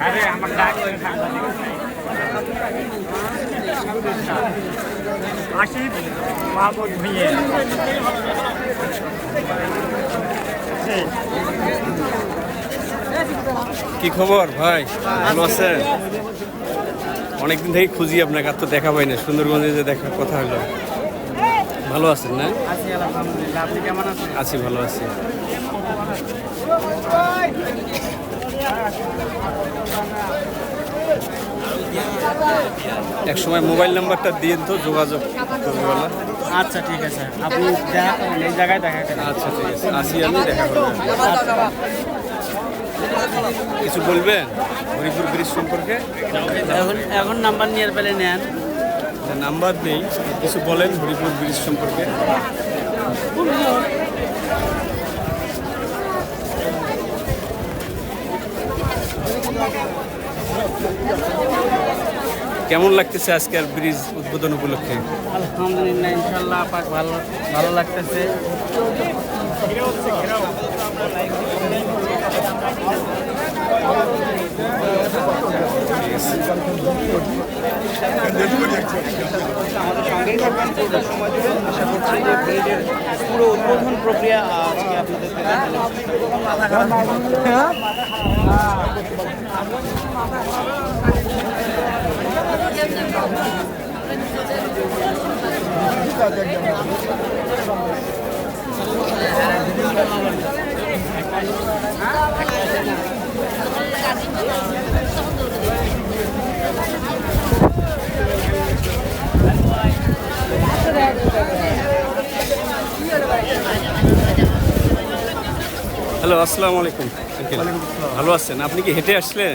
আরে আমার ডাক মাহমুদ ভুঁইয়ে কি খবর ভাই? ভালো আছেন? অনেকদিন থেকে খুঁজি আপনাকে আর তো দেখা পাই না। সুন্দরগঞ্জে যে দেখার কথা হলো। ভালো আছেন না? আছি ভালো আছি। এক সময় মোবাইল নাম্বারটা দিয়ে তো যোগাযোগ করবে আচ্ছা ঠিক আছে। আপনি দেখা করেন এই জায়গায় দেখা করেন। আচ্ছা ঠিক আছে। আসি আমি দেখা করবেন কিছু বলবেন? হরিপুর ব্রিজ সম্পর্কে? এখন এখন নাম্বার নিয়ে পেলে নেন। নাম্বার নেই। কিছু বলেন হরিপুর ব্রিজ সম্পর্কে? কেমন লাগতেছে আজকের ব্রিজ উদ্বোধন উপলক্ষে? আলহামদুলিল্লাহ ইনশাল্লাহ পাক ভালো ভালো লাগতেছে। আমাদের সঙ্গেই থাকবেন পুরো সময় ধরে আশা করছি যে ব্রিজের পুরো উদ্বোধন প্রক্রিয়া আজকে আপনাদেরকে হ্যালো আসসালামু আলাইকুম। ভালো আছেন? আপনি কি হেঁটে আসলেন?